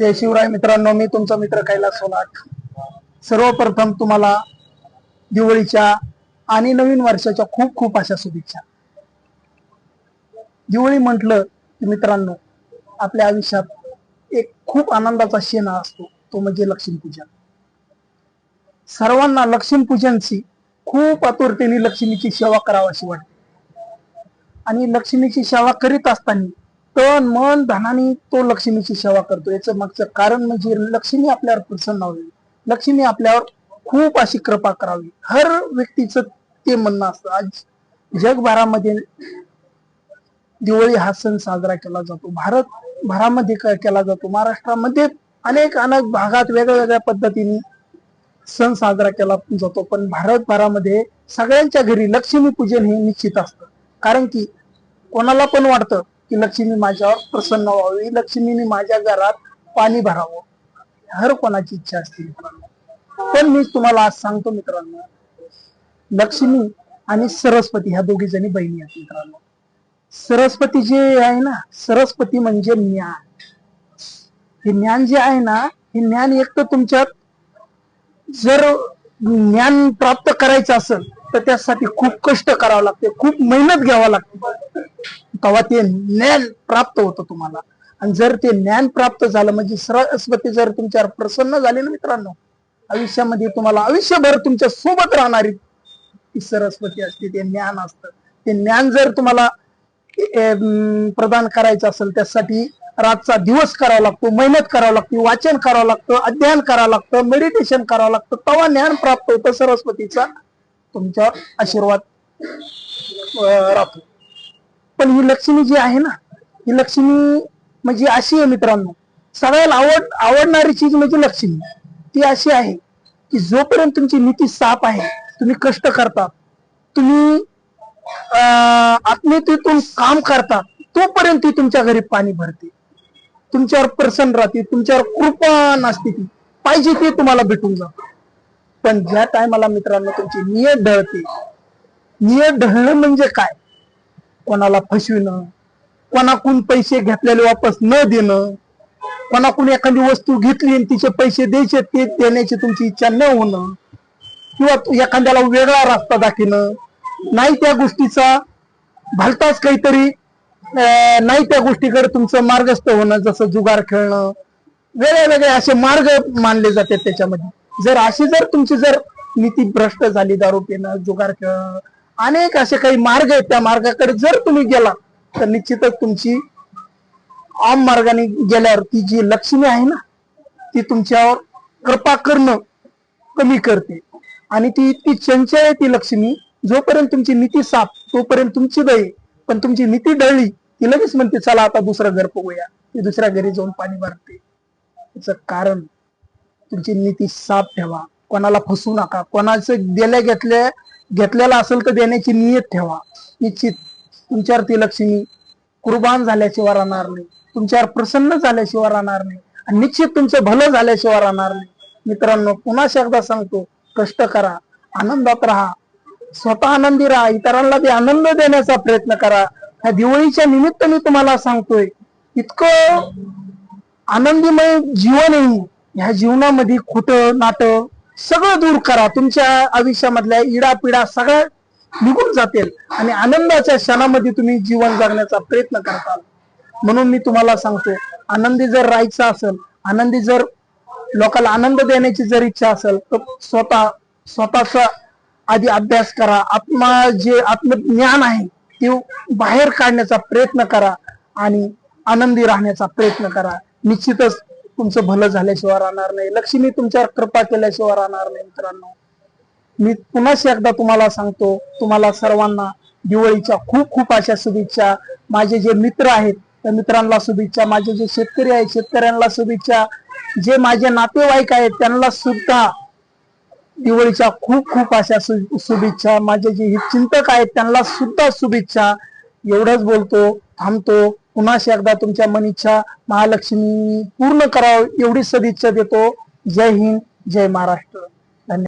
जय शिवराय मित्रांनो मी तुमचा मित्र कैलास सोलाट सर्वप्रथम तुम्हाला दिवाळीच्या आणि नवीन वर्षाच्या खूप खूप अशा शुभेच्छा. दिवाळी म्हटलं की मित्रांनो आपल्या आयुष्यात एक खूप आनंदाचा क्षण असतो तो म्हणजे लक्ष्मीपूजन. सर्वांना लक्ष्मीपूजनची खूप आतुरतेने लक्ष्मीची सेवा करावाशी वाटते. आणि लक्ष्मीची सेवा करीत असताना तन मन धनाने तो लक्ष्मीची सेवा करतो. याचं मागचं कारण म्हणजे लक्ष्मी आपल्यावर प्रसन्न व्हावी. लक्ष्मी आपल्यावर खूप अशी कृपा करावी. हर व्यक्तीचं ते म्हणणं असतं आज जगभरामध्ये दिवाळी हा सण साजरा केला जातो. भारत भरामध्ये केला जातो. महाराष्ट्रामध्ये अनेक अनेक भागात वेगळ्या वेगळ्या पद्धतीने सण साजरा केला जातो. पण भारतभरामध्ये सगळ्यांच्या घरी लक्ष्मी पूजन हे निश्चित असतं. कारण की कोणाला पण वाटतं की लक्ष्मी माझ्यावर प्रसन्न व्हावी. लक्ष्मीने माझ्या घरात पाणी भरावं. हर कोणाची इच्छा असते. मित्रांनो पण मी तुम्हाला आज सांगतो मित्रांनो लक्ष्मी आणि सरस्वती ह्या दोघी जणी बहिणी आहेत मित्रांनो. सरस्वती जे आहे ना सरस्वती म्हणजे ज्ञान. हे ज्ञान जे आहे ना हे ज्ञान एक तर तुमच्यात जर ज्ञान प्राप्त करायचं असेल तर त्यासाठी खूप कष्ट करावं लागते खूप मेहनत घ्यावं लागते. तेव्हा ते ज्ञान प्राप्त होतं तुम्हाला. आणि जर ते ज्ञान प्राप्त झालं म्हणजे सरस्वती जर तुमच्यावर प्रसन्न झाली ना मित्रांनो आयुष्यामध्ये तुम्हाला आयुष्यभर तुमच्यासोबत राहणारी ती सरस्वती असते ते ज्ञान असतं. ते ज्ञान जर तुम्हाला प्रदान करायचं असेल त्यासाठी रातचा दिवस करावा लागतो मेहनत करावं लागते वाचन करावं लागतं अध्ययन करावं लागतं मेडिटेशन करावं लागतं तेव्हा ज्ञान प्राप्त होतं सरस्वतीचा तुमच्या आशीर्वाद राहतो. पण ही लक्ष्मी जी आहे ना ही लक्ष्मी म्हणजे अशी आहे मित्रांनो. सगळ्याला आवड आवडणारी चीज म्हणजे लक्ष्मी. ती अशी आहे की जोपर्यंत तुमची नीती साफ आहे तुम्ही कष्ट करता तुम्ही अं, आत्मीयतेतून काम करता तोपर्यंत ती तुमच्या घरी पाणी भरते. तुमच्यावर प्रसन्न राहते तुमच्यावर कृपा नसते ती. पाहिजे ते तुम्हाला भेटून जात. पण ज्या टायमाला मित्रांनो तुमची नियत ढळते नियत ढळणं म्हणजे काय? कोणाला फसविणं कोणाकडून पैसे घेतलेले वापस न देणं कोणाकडून एखादी वस्तू घेतली आणि तिचे पैसे द्यायचे ते देण्याची तुमची इच्छा न होणं किंवा एखाद्याला वेगळा रस्ता दाखवणं नाही त्या गोष्टीचा भलताच काहीतरी नाही त्या गोष्टीकडे तुमचं मार्गस्थ होणं जसं जुगार खेळणं वेगळे वेगळे असे मार्ग मानले जातात त्याच्यामध्ये. जर अशी जर तुमची जर नीती भ्रष्ट झाली दारू पिणं जुगार खेळणं अनेक असे काही मार्ग आहेत. त्या मार्गाकडे जर तुम्ही गेला तर निश्चितच तुमची आम मार्गाने गेल्यावर ती जी लक्ष्मी आहे ना ती तुमच्यावर कृपा करणं कमी करते. आणि ती इतकी चंचल आहे ती लक्ष्मी जोपर्यंत तुमची नीती साफ तोपर्यंत तुमची दय पण तुमची नीती डळली ती लगेच म्हणते चला आता दुसरं घर बघूया. ती दुसऱ्या घरी जाऊन पाणी भरते. त्याचं कारण तुमची नीती साफ ठेवा. कोणाला फसवू नका. कोणाचं दिल्या घेतल्या घेतलेला असेल तर देण्याची नियत ठेवा. निश्चित. तुमच्यावर ती लक्ष्मी कुर्बान झाल्याशिवाय राहणार नाही. तुमच्यावर प्रसन्न झाल्याशिवाय राहणार नाही. आणि निश्चित तुमचं भलं झाल्याशिवाय राहणार नाही. मित्रांनो पुन्हा एकदा सांगतो कष्ट करा आनंदात राहा. स्वतः आनंदी राहा. इतरांना बी आनंद देण्याचा प्रयत्न करा. ह्या दिवाळीच्या निमित्त मी तुम्हाला सांगतोय इतकं आनंदीमय जीवन आहे ह्या जीवनामध्ये खोटं नाटं सगळं दूर करा. तुमच्या आयुष्यामधल्या इडापिडा सगळ्या निघून जातील आणि आनंदाच्या क्षणामध्ये तुम्ही जीवन जगण्याचा प्रयत्न करताल म्हणून मी तुम्हाला सांगतो आनंदी जर राहायचं असेल आनंदी जर लोकांना आनंद देण्याची जर इच्छा असेल तर स्वतः स्वतःचा आधी अभ्यास करा. आत्मा जे आत्मज्ञान आहे ते बाहेर काढण्याचा प्रयत्न करा आणि आनंदी राहण्याचा प्रयत्न करा. निश्चितच तुमचं भलं झाल्याशिवाय राहणार नाही. लक्ष्मी तुमच्यावर कृपा केल्याशिवाय राहणार नाही मित्रांनो. मी पुन्हा एकदा तुम्हाला सांगतो तुम्हाला सर्वांना दिवाळीच्या खूप खूप अशा शुभेच्छा माझे जे मित्र आहेत त्या मित्रांना शुभेच्छा माझे जे शेतकरी आहेत शेतकऱ्यांना शुभेच्छा जे माझे नातेवाईक आहेत त्यांना सुद्धा दिवाळीच्या खूप खूप अशा शुभेच्छा माझे जे हे चिंतक आहेत त्यांना सुद्धा शुभेच्छा. एवढंच बोलतो थांबतो. पुन्हा एकदा तुमच्या मनीच्या महालक्ष्मी पूर्ण करावं एवढी सदिच्छा देतो. जय हिंद जय महाराष्ट्र.